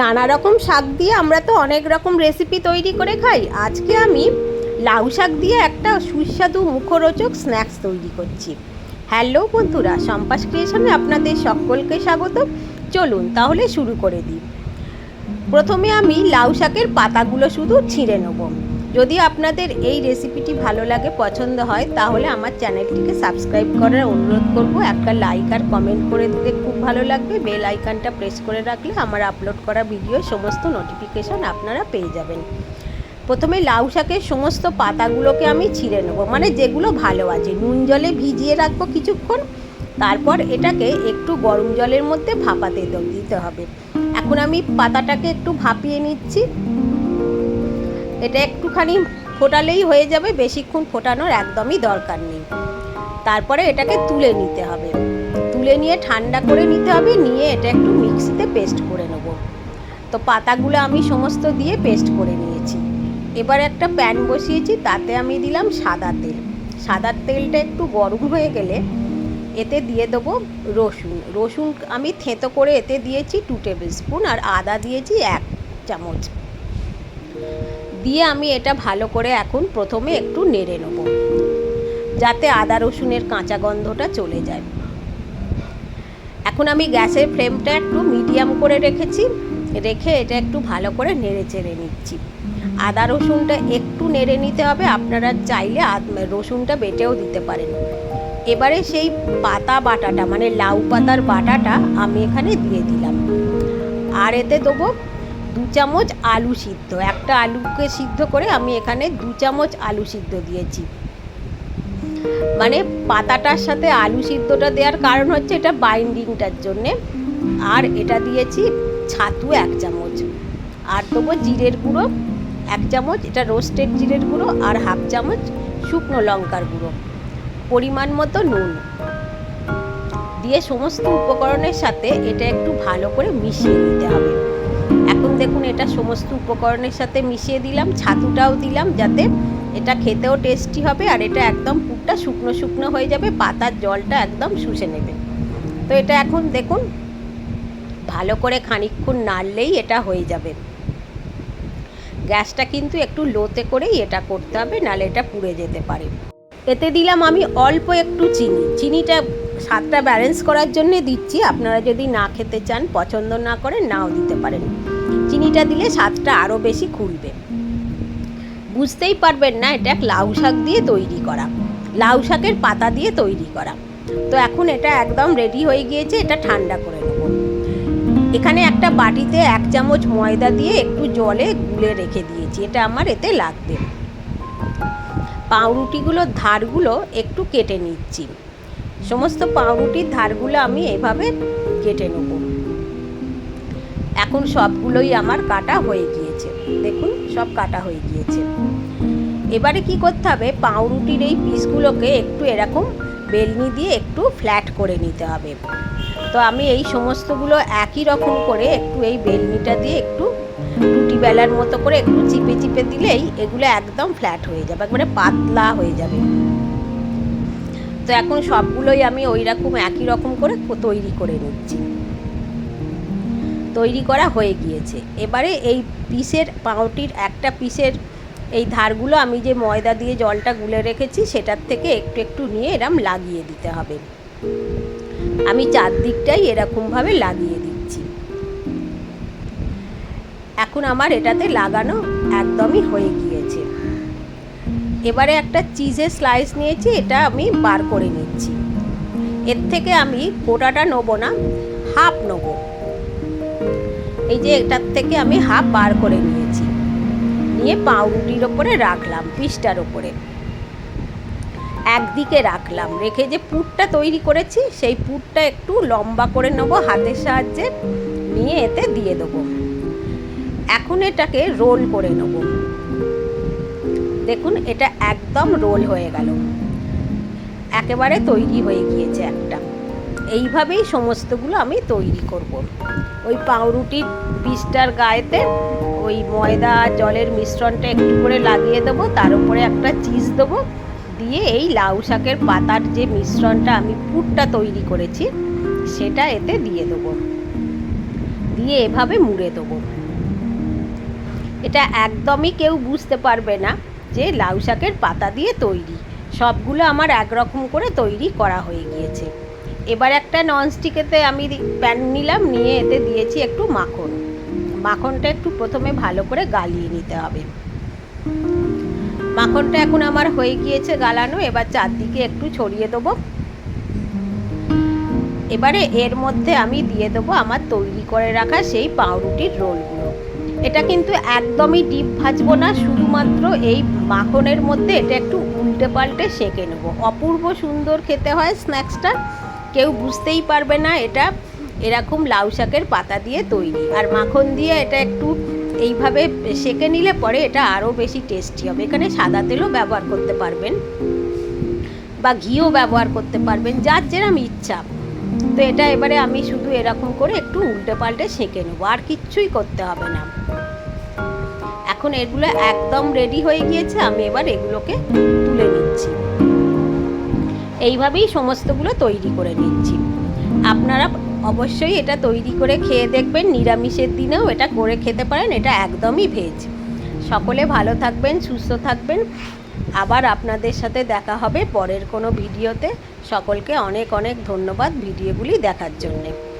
নানা রকম শাক দিয়ে আমরা তো অনেক রকম রেসিপি তৈরি করে খাই। আজকে আমি লাউ শাক দিয়ে একটা সুস্বাদু মুখরোচক স্ন্যাক্স তৈরি করছি। হ্যালো বন্ধুরা, সম্পাস ক্রিয়েশনে আপনাদের সকলকে স্বাগত। চলুন তাহলে শুরু করে দিই। প্রথমে আমি লাউ শাকের পাতাগুলো শুধু ছিঁড়ে নেব। যদি আপনাদের এই রেসিপিটি ভালো লাগে, পছন্দ হয়, তাহলে আমার চ্যানেলটিকে সাবস্ক্রাইব করার অনুরোধ করব। একটা লাইক আর কমেন্ট করে দিতে খুব ভালো লাগবে। বেল আইকনটা প্রেস করে রাখলে আমার আপলোড করা ভিডিও সমস্ত নোটিফিকেশন আপনারা পেয়ে যাবেন। প্রথমে লাউ শাকের সমস্ত পাতাগুলোকে আমি ছিঁড়ে নেব। মানে যেগুলো ভালো আছে। নুন জলে ভিজিয়ে রাখব কিছুক্ষণ। তারপর এটাকে একটু গরম জলের মধ্যে ভাপাতে দিতে হবে। এখন আমি পাতাটাকে একটু ভাপিয়ে নিচ্ছি। এটা একটুখানি ফোটালেই হয়ে যাবে, বেশিক্ষণ ফোটানোর একদমই দরকার নেই। তারপরে এটাকে তুলে নিতে হবে। তুলে নিয়ে ঠান্ডা করে নিতে হবে, নিয়ে এটা একটু মিক্সিতে পেস্ট করে নেব। তো পাতাগুলো আমি সমস্ত দিয়ে পেস্ট করে নিয়েছি। এবার একটা প্যান বসিয়েছি, তাতে আমি দিলাম সাদা তেল। সাদা তেলটা একটু গরম হয়ে গেলে এতে দিয়ে দেবো রসুন। রসুন আমি থেঁতো করে এতে দিয়েছি টু টেবিল স্পুন, আর আদা দিয়েছি এক চামচ। দিয়ে আমি এটা ভালো করে এখন প্রথমে একটু নেড়ে নেব, যাতে আদা রসুনের কাঁচা গন্ধটা চলে যায়। এখন আমি গ্যাসের ফ্লেমটা একটু মিডিয়াম করে রেখেছি, রেখে এটা একটু ভালো করে নেড়ে চেড়ে নিচ্ছি। আদা রসুনটা একটু নেড়ে নিতে হবে, আপনারা চাইলে রসুনটা বেটেও দিতে পারেন। এবারে সেই পাতা বাটাটা মানে লাউ পাতার বাটাটা আমি এখানে দিয়ে দিলাম। আর এতে দেবো দু চামচ আলু সিদ্ধ। একটা আলুকে সিদ্ধ করে আমি এখানে দু চামচ আলু সিদ্ধ দিয়েছি। মানে পাতাটার সাথে আলু সিদ্ধটা দেওয়ার কারণ হচ্ছে এটা বাইন্ডিংটার জন্যে। আর এটা দিয়েছি ছাতু এক চামচ। আর দেবো জিরের গুঁড়ো এক চামচ, এটা রোস্টেড জিরের গুঁড়ো, আর হাফ চামচ শুকনো লঙ্কার গুঁড়ো। পরিমাণ মতো নুন। দিয়ে সমস্ত উপকরণের সাথে এটা একটু ভালো করে মিশিয়ে নিতে হবে। এখন দেখুন এটা সমস্ত উপকরণের সাথে মিশিয়ে দিলাম, ছাতুটাও দিলাম যাতে এটা খেতেও টেস্টি হবে আর এটা একদম পুরটা শুকনো শুকনো হয়ে যাবে, পাতার জলটা একদম শুষে নেবে। তো এটা এখন দেখুন, ভালো করে খানিকক্ষণ নাড়লেই এটা হয়ে যাবে। গ্যাসটা কিন্তু একটু লোতে করেই এটা করতে হবে, নাহলে এটা পুড়ে যেতে পারে। এতে দিলাম আমি অল্প একটু চিনি, চিনিটা স্বাদটা ব্যালেন্স করার জন্যে দিচ্ছি। আপনারা যদি না খেতে চান, পছন্দ না করেন, নাও দিতে পারেন। চিনিটা দিলে স্বাদটা আরও বেশি খুলবে। বুঝতেই পারবেন না, এটা এক লাউ শাক দিয়ে তৈরি করা। লাউ শাকের পাতা দিয়ে তৈরি করা। তো এখন এটা একদম রেডি হয়ে গিয়েছে, এটা ঠান্ডা করে নেব। এখানে একটা বাটিতে এক চামচ ময়দা দিয়ে একটু জলে গুলে রেখে দিয়েছি, এটা আমার এতে লাগবে। পাউরুটিগুলোর ধারগুলো একটু কেটে নিচ্ছি। সমস্ত পাউরুটির ধারগুলো আমি এভাবে কেটে নেব। এখন সবগুলোই আমার কাটা হয়ে গিয়েছে। দেখুন, সব কাটা হয়ে গিয়েছে। এবারে কি করতে হবে? পাউরুটির এই পিসগুলোকে একটু এরকম বেলনি দিয়ে একটু ফ্ল্যাট করে নিতে হবে। তো আমি এই সমস্তগুলো একই রকম করে একটু এই বেলনিটা দিয়ে একটু রুটি বেলার মতো করে একটু চিপে চিপে দিলেই এগুলো একদম ফ্ল্যাট হয়ে যাবে। একবারে পাতলা হয়ে যাবে। তো এখন সবগুলোই আমি ওই রকম একই রকম করে তৈরি করে নিচ্ছি। তৈরি করা হয়ে গিয়েছে। এবারে এই পিসের পাউটির একটা পিসের এই ধারগুলো আমি যে ময়দা দিয়ে জলটা গুলে রেখেছি, সেটার থেকে একটু একটু নিয়ে এরম লাগিয়ে দিতে হবে। আমি চারদিকটাই এরকমভাবে লাগিয়ে দিচ্ছি। এখন আমার এটাতে লাগানো একদমই হয়ে গিয়েছে। এবারে একটা চিজের স্লাইস নিয়েছি, এটা আমি বার করে নিচ্ছি। এর থেকে আমি গোটাটা নেব না হাফ নেব। এই যে এটার থেকে আমি হাফ বার করে নিয়েছি। নিয়ে পাউরুটির ওপরে রাখলাম, পিসটার ওপরে। একদিকে রাখলাম, রেখে যে পুরটা তৈরি করেছি, সেই পুরটা একটু লম্বা করে নেব হাতের সাহায্যে, নিয়ে এতে দিয়ে দেবো। এখন এটাকে রোল করে নেব। দেখুন, এটা একদম রোল হয়ে গেল। একেবারে তৈরি হয়ে গিয়েছে একটা। এইভাবেই সমস্তগুলো আমি তৈরি করব। ওই পাউরুটির পিসটার গায়েতে ওই ময়দা জলের মিশ্রণটা একটু করে লাগিয়ে দেবো, তার উপরে একটা চিজ দেবো। দিয়ে এই লাউ শাকের পাতার যে মিশ্রণটা আমি পুরটা তৈরি করেছি, সেটা এতে দিয়ে দেবো। দিয়ে এভাবে মুড়ে দেবো। এটা একদমই কেউ বুঝতে পারবে না। যে লাউ শাকের পাতা দিয়ে তৈরি। সবগুলো আমার একরকম করে তৈরি করা হয়ে গিয়েছে। এবার একটা ননস্টিকেতে আমি প্যান নিলাম, নিয়ে এতে দিয়েছি একটু মাখন। মাখনটা একটু প্রথমে ভালো করে গালিয়ে নিতে হবে। মাখনটা এখন আমার হয়ে গিয়েছে গালানো, এবার চারদিকে একটু ছড়িয়ে দেবো। এবারে এর মধ্যে আমি দিয়ে দেবো আমার তৈরি করে রাখা সেই পাউরুটির রোলগুলো। এটা কিন্তু একদমই ডিপ ভাজবো না, শুধুমাত্র এই মাখনের মধ্যে এটা একটু উল্টে পাল্টে সেঁকে নেব। অপূর্ব সুন্দর খেতে হয় স্ন্যাক্সটা, কেউ বুঝতেই পারবে না এটা এরকম লাউ শাকের পাতা দিয়ে তৈরি। আর মাখন দিয়ে এটা একটু এইভাবে সেঁকে নিলে পরে এটা আরও বেশি টেস্টি হবে। এখানে সাদা তেলও ব্যবহার করতে পারবেন বা ঘিও ব্যবহার করতে পারবেন, যার যেরম ইচ্ছা। তো এটা এবারে আমি শুধু এরকম করে একটু উল্টে পাল্টে সেঁকে নেব, আর কিচ্ছুই করতে হবে না। এখন এগুলো একদম রেডি হয়ে গিয়েছে, আমি এবার এগুলোকে তুলে নিচ্ছি। এইভাবেই সমস্তগুলো তৈরি করে নিচ্ছি। আপনারা অবশ্যই এটা তৈরি করে খেয়ে দেখবেন, নিরামিষের দিনেও এটা করে খেতে পারেন, এটা একদমই ভেজ সকলে ভালো থাকবেন, সুস্থ থাকবেন। আবার আপনাদের সাথে দেখা হবে পরের কোনো ভিডিওতে। সকলকে অনেক অনেক ধন্যবাদ ভিডিওগুলি দেখার জন্যে।